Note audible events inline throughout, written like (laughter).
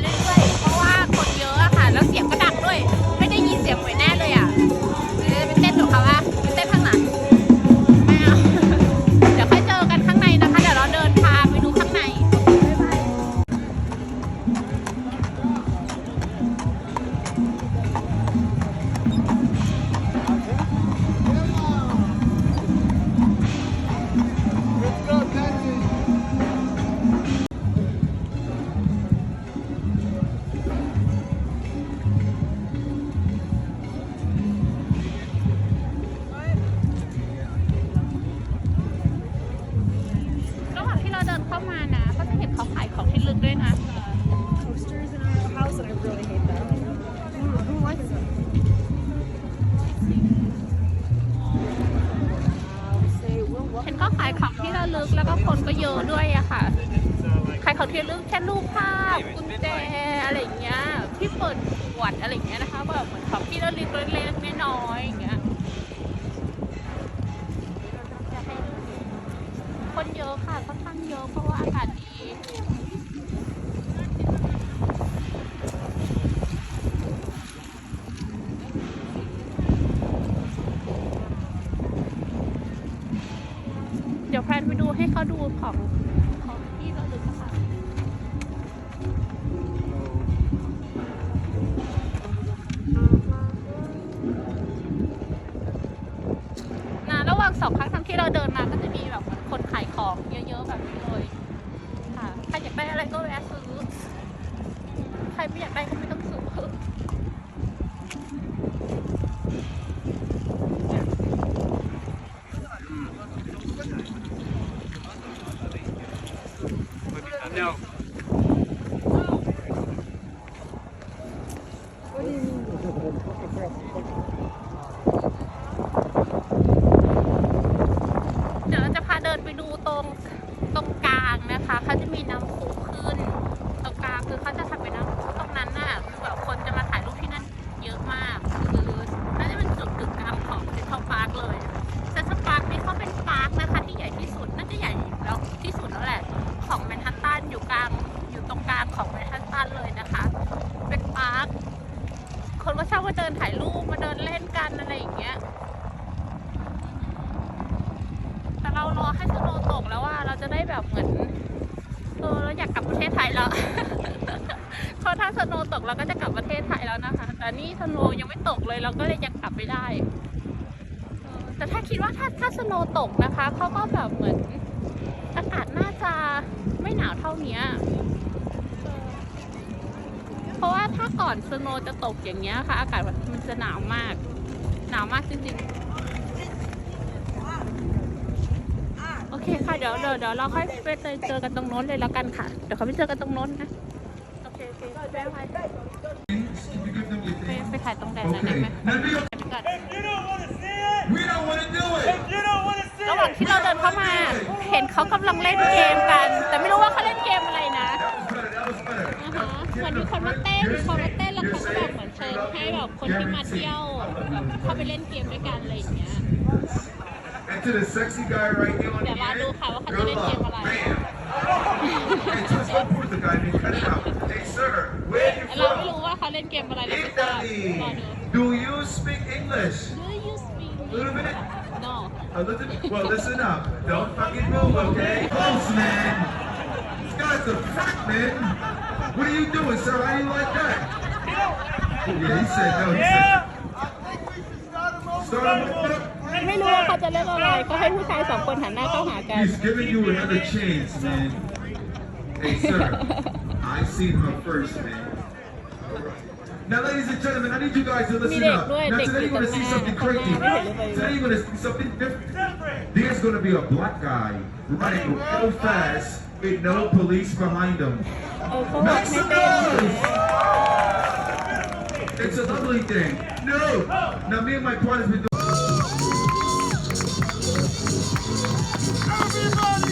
เรื่อยๆ ก็คนก็เยอะด้วยอะค่ะ ใครเขาเที่ระลึกเช่นรูปภาพกุญแจอะไรอย่างเงี้ยที่เปิดขวดอะไรอย่างเงี้ยนะคะแบบเหมือนของพี่เล็กเล็กๆน้อยๆอย่างเงี้ยคนเยอะค่ะค่อนข้างเยอะเพราะว่าอากาศดี ยวแพนไปดูให้เขาดูของของที่ระลึกค่ะนะระหว่างสองครั้งทั้งที่เราเดินมาก็จะมีแบบคนขายของเยอะๆแบบนี้เลยค่ะใครอยากได้อะไรก็แวะซื้อใครไม่อยากได้ก็ไม่ต้อง No. นะคะแต่นี่สโนยังไม่ตกเลยเราก็เลยยังกลับไม่ได้ แต่ถ้าคิดว่าถ้าถ้าสโนตกนะคะเขาก็แบบเหมือนอากาศน่าจะไม่หนาวเท่านี้เพราะว่าถ้าก่อนสโนจะตกอย่างเงี้ยค่ะ อากาศมันจะหนาวมาก หนาวมากจริงๆ โอเคค่ะเดี๋ยวเดี๋ยวเดี๋ยวเราค่อยไปเจอกันตรงโน้นเลยแล้วกันค่ะ เดี๋ยวเขาไปเจอกันตรงโน้นนะ โอเคโอเคแวะไว้ไป ไปถ่ายตรงแดดหน่อยได้ไหม Okay. ก่อน You don't want to see it. We don't want to do it. You don't want to see ระหว่าง it. ที่เราเดินเข้ามา เห็นเขากำลังเล่นเกมกัน แต่ไม่รู้ว่าเขาเล่นเกมอะไรนะ That was better. That was better. นะคะเหมือนมีคนมาเต้นมีคนมาเต้นแล้วเขาก็แบบเหมือนเชิญให้แบบคนที่มาเที่ยวแบบเข้าไปเล่นเกมด้วยกันอะไรอย่างเงี้ย And to the sexy guy right here on เดี๋ยว the รอดู end, ค่ะว่าเขาจะ good เล่นเกม luck. อะไร Bam. And just look for the guy and cut it out. Hey, sir, where you เราไม่ from? รู้ว่าเขาเล่นเกมอะไรเราไม่ทราบ Italy. รอดู Do you speak English? Do you speak A little bit? No A little bit? Well, listen up. Don't fucking move, okay? Close, man. This guy's a fat man. What are you doing, sir? How do you like that? Yeah, he said no. He said, Start him up. ไม่รู้ว่าเขาจะเล่นอะไร ก็ให้ผู้ชายสองคนหันหน้าเข้าหากัน He's giving you another chance, man. Hey, sir. (laughs) I seen her first, man. Now, ladies and gentlemen, I need you guys to listen ด็ก up. ด้วย Now, เด็กอ today ยู่ you're ตรง going to ห see น้า something ข้างห crazy. น้าไม่เห็นเลย Today you're going to see something different. There's going to be a black guy running real fast with no police behind him. เออเขาบอก Make ไม่ some เต้น noise! It's a lovely thing. No! Now, me and my partner's been doing เ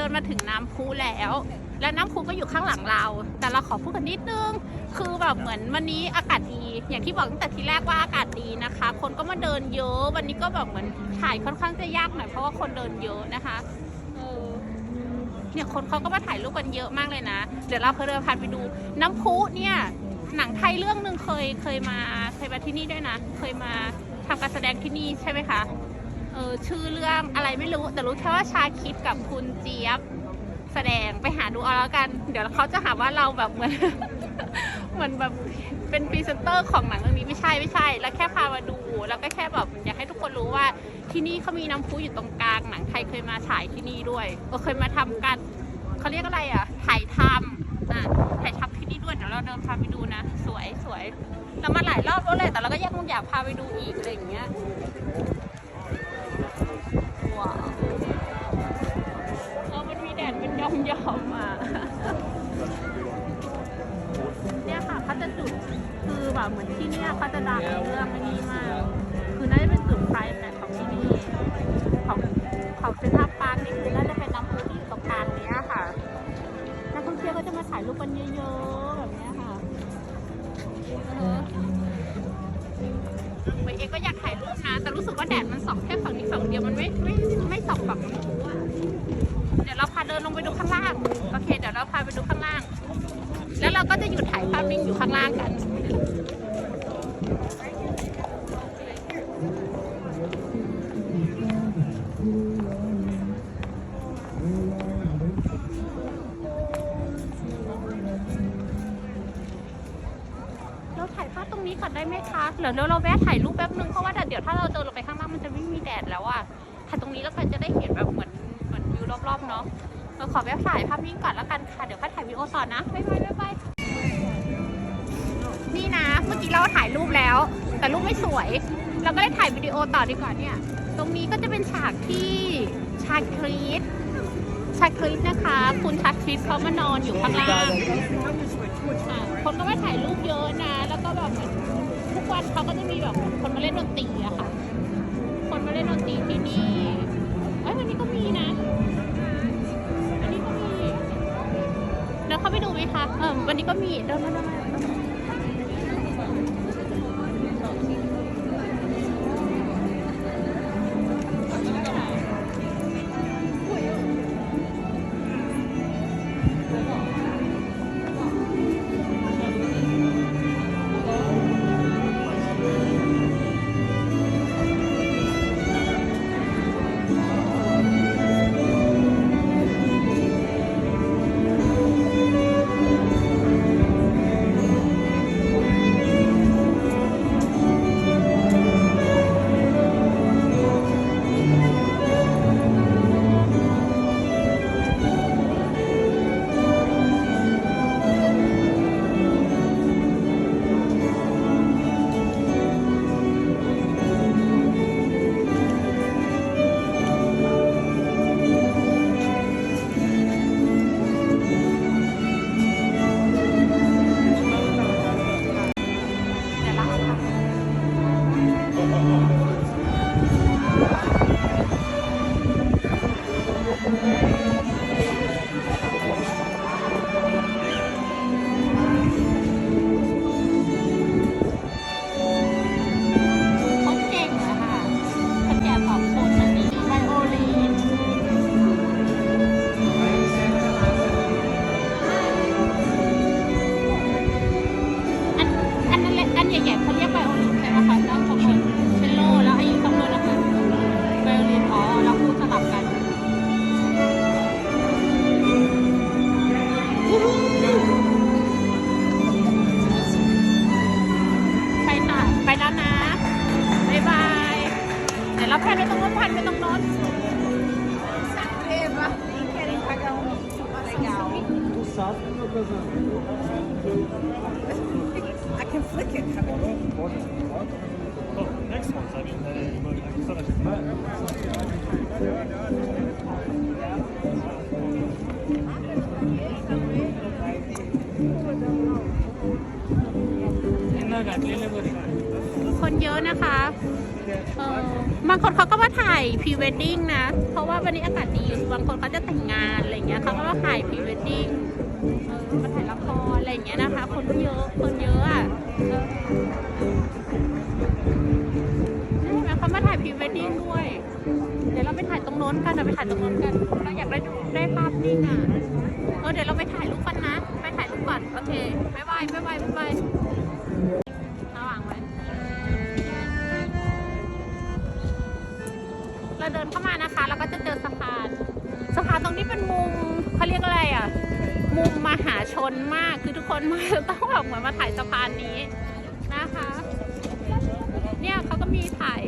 ดินมาถึงน้ำพุแล้ว แล้วน้ำพุก็อยู่ข้างหลังเรา แต่เราขอพูดกันนิดนึง คือแบบเหมือนวันนี้อากาศดี อย่างที่บอกตั้งแต่ทีแรกว่าอากาศดีนะคะ คนก็มาเดินเยอะ วันนี้ก็แบบเหมือนถ่ายค่อนข้างจะยากหน่อยเพราะว่าคนเดินเยอะนะคะเนี่ยคนเขาก็มาถ่ายรูปกันเยอะมากเลยนะ เดี๋ยวเราเคยเดินผ่านไปดู น้ำพุเนี่ยหนังไทยเรื่องหนึ่งเคยเคยมาเคยมาที่นี่ด้วยนะ เคยมาทำการแสดงที่นี่ใช่ไหมคะ ออชื่อเรื่องอะไรไม่รู้ แต่รู้แค่ว่าชาคิดกับคุณเจี๊ยบ แสดงไปหาดูเอาแล้วกัน เดี๋ยวเขาจะหาว่าเราแบบเหมือนเหมือนแบบเป็นพรีเซนเตอร์ของหนังเรื่องนี้ไม่ใช่ไม่ใช่ แล้วแค่พามาดู แล้วก็แค่แบบอยากให้ทุกคนรู้ว่าที่นี่เขามีน้ำพุอยู่ตรงกลางหนังไทยเคยมาฉายที่นี่ด้วยก็เคยมาทำการเขาเรียกอะไรอะถ่ายทำอะถ่ายทำที่นี่ด้วยเดี๋ยวเราเดินพาไปดูนะ สวยสวยเรามาหลายรอบแล้วแหละแต่เราก็ยังคงอยากพาไปดูอีกอะไรอย่างเงี้ย มีแดดเป็นยอมอะ เนี่ยค่ะเขาจะจุด คือแบบเหมือนที่เนี่ยเขาจะดังเรื่องอันนี้มาก คือน่าจะเป็นจุดไฟแม ไปดูข้างล่าง โอเค เดี๋ยวเราพาไปดูข้างล่าง แล้วเราก็จะหยุดถ่ายภาพนิ่งอยู่ข้างล่างกัน เราถ่ายภาพตรงนี้ก่อนได้ไหมคะเดี๋ยวเราแวะถ่ายรูปแป๊บนึง เพราะว่าเดี๋ยวถ้าเราเดินลงไปข้างล่างมันจะไม่มีแดดแล้วอะถ่ายตรงนี้แล้วกันจะได้เห็นแบบเหมือนเหมือนวิวรอบๆเนาะ เราขอแวะถ่ายภาพนิ่งก่อนแล้วกันค่ะ เดี๋ยวค่อยถ่ายวิดีโอต่อนะบ๊ายบายบ๊ายบายนี่นะ เมื่อกี้เราถ่ายรูปแล้ว แต่รูปไม่สวย เราก็ได้ถ่ายวิดีโอต่อดีกว่าเนี่ย ตรงนี้ก็จะเป็นฉากที่ชาคริสชาคริสนะคะ คุณชาคริสเขามานอนอยู่ข้างล่างคนก็มาถ่ายรูปเยอะนะ แล้วก็แบบทุกวันเขาก็จะมีแบบคนมาเล่นดนตรีอะค่ะ คนมาเล่นดนตรีที่นี่ ไปดูไหมคะเออวันนี้ก็มีเดินมาเดินมาเดินมา เดี๋ยวเราแพนไปตรงโน้นแพนไปตรงโน้น I can flick it. Oh, next one's, I mean, uh, you know, คนเยอะ นะคะเออบางคนเขาก็มาถ่ายพรีเวดดิ้งนะ เพราะว่าวันนี้อากาศดีอยู่บางคนเขาจะแต่งงานอะไรเงี้ยเขาก็มาถ่ายพรีเวดดิ้งเออมาถ่ายละครอะไรเงี้ยนะคะ คนเยอะคนเยอะอะเออใช่ไหมเขามาถ่ายพรีเวดดิ้งด้วย เดี๋ยวเราไปถ่ายตรงโน้นกันเราไปถ่ายตรงโน้นกัน เราอยากได้ดูได้ภาพนิ่งอะเออเดี๋ยวเราไปถ่ายรูปกันนะ ไปถ่ายรูปก่อนโอเคบ๊ายบายบ๊ายบายบ๊ายบาย เราเดินเข้ามานะคะ เราก็จะเจอสะพาน สะพานตรงนี้เป็นมุมเขาเรียกอะไรอะ มุมมหาชนมาก คือทุกคนมาต้องแบบเหมือนมาถ่ายสะพานนี้นะคะ เนี่ยเขาก็มีถ่าย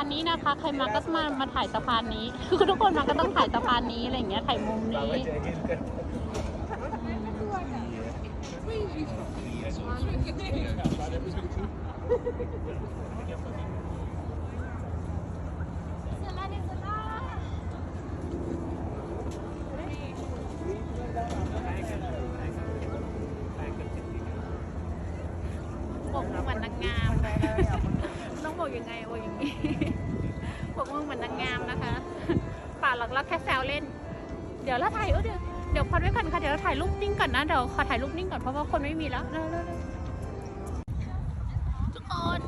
านนี้นะคะ ใครมาก็มามาถ่ายสะพานนี้ คือทุกคนมาก็ต้องถ่ายสะพานนี้อะไรอย่างเงี้ยถ่ายมุมนี้ บอกเหมือนนางงาม ต้องบอกยังไงบอกอย่างนี้พวกว่าเหมือนนางงามนะคะป่าหลักเราแค่แซวเล่น เดี๋ยวเราถ่ายเออเดี๋ยวเดี๋ยวพักไว้ก่อนค่ะเดี๋ยวเราถ่ายรูปนิ่งก่อนนะเดี๋ยวขอถ่ายรูปนิ่งก่อนเพราะว่าคนไม่มีแล้วเร็วๆทุกคน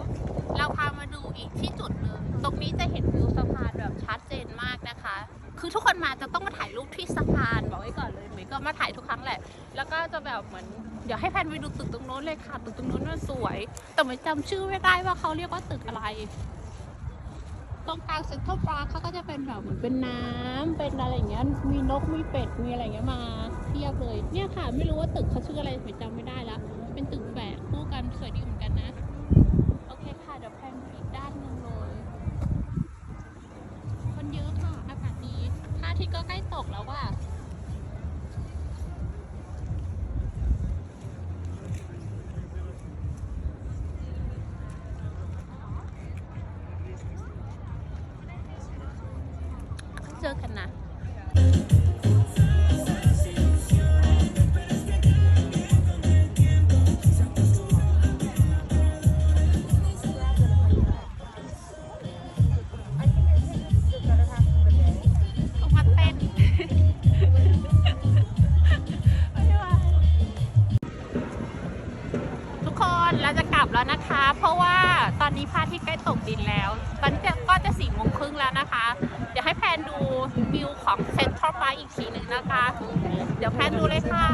เราพามาดูอีกที่จุดหนึ่งตรงนี้จะเห็นวิวสะพานแบบชัดเจนมากนะคะ คือทุกคนมาจะต้องมาถ่ายรูปที่สะพานบอกไว้ก่อนเลยหมยก็มาถ่ายทุกครั้งแหละ แล้วก็จะแบบเหมือนเดี๋ยวให้แพนไปดูตึกตรงโน้นเลยค่ะตึกตรงโน้นน่าสวย แต่ไม่จำชื่อไม่ได้ว่าเขาเรียกว่าตึกอะไรตรงกลางเซ็นทรัลปาร์คเขาก็จะเป็นแบบเหมือนเป็นน้ำเป็นอะไรอย่างเงี้ย มีนกมีเป็ดมีอะไรเงี้ยมาเทียบเลย เนี่ยค่ะ ไม่รู้ว่าตึกเขาชื่ออะไรไม่จำไม่ได้ละเป็นตึก เจอกันนะต้องมาเต้นทุกคนเราจะกลับแล้วนะคะ เพราะว่าตอนนี้พระอาทิตย์ใกล้ตกดินแล้ว ตอนนี้ก็จะสี่โมงครึ่งแล้วนะคะ นดูวิวของเซ็นทรัลพาร์คอีกทีหนึ่งนะคะ เดี๋ยวแพนดูเลยค่ะ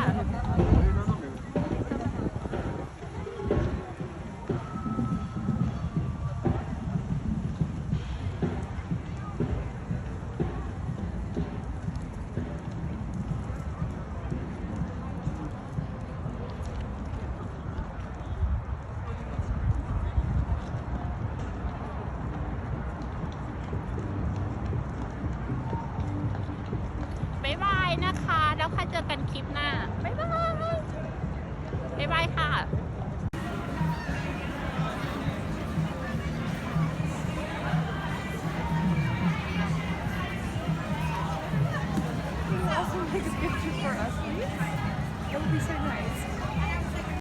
กันคลิปหน้า บ๊ายบาย บ๊ายบายค่ะ